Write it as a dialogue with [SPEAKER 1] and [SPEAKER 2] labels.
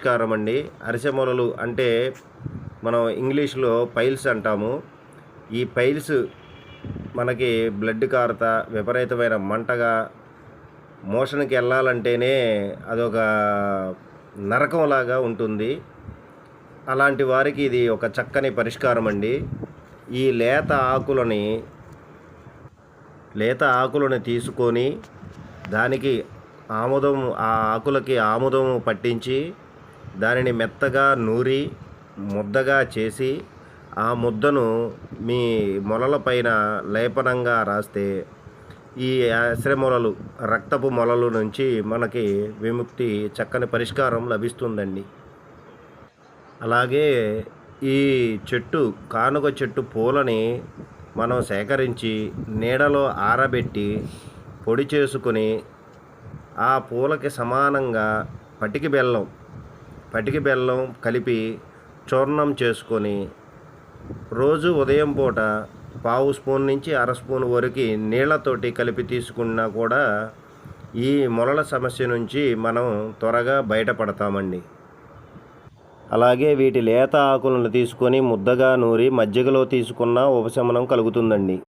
[SPEAKER 1] నమస్కారం అండి. అరిసెమూలలు అంటే మనం ఇంగ్లీష్లో పైల్స్ అంటాము. ఈ పైల్స్ మనకి బ్లడ్ కారత విపరీతమైన మంటగా మోషన్కి వెళ్ళాలంటేనే అదొక నరకంలాగా ఉంటుంది. అలాంటి వారికి ఇది ఒక చక్కని పరిష్కారం అండి. ఈ లేత ఆకులని లేత ఆకులను తీసుకొని దానికి ఆముదం ఆ ఆకులకి ఆముదం పట్టించి దానిని మెత్తగా నూరి ముద్దగా చేసి ఆ ముద్దను మీ మొలల పైన లేపనంగా రాస్తే ఈ ఆశ్ర మొలలు రక్తపు మొలలు నుంచి మనకి విముక్తి చక్కని పరిష్కారం లభిస్తుందండి. అలాగే ఈ చెట్టు కానుక చెట్టు పూలని మనం సేకరించి నీడలో ఆరబెట్టి పొడి చేసుకుని ఆ పూలకి సమానంగా పటికి బెల్లం పటికి బెల్లం కలిపి చూర్ణం చేసుకొని రోజు ఉదయం పూట పావు స్పూన్ నుంచి అర స్పూన్ వరకు నీళ్ళతోటి కలిపి తీసుకున్నా కూడా ఈ మొలల సమస్య నుంచి మనం త్వరగా బయటపడతామండి. అలాగే వీటి లేత ఆకులను తీసుకొని ముద్దగా నూరి మజ్జిగలో తీసుకున్న ఉపశమనం కలుగుతుందండి.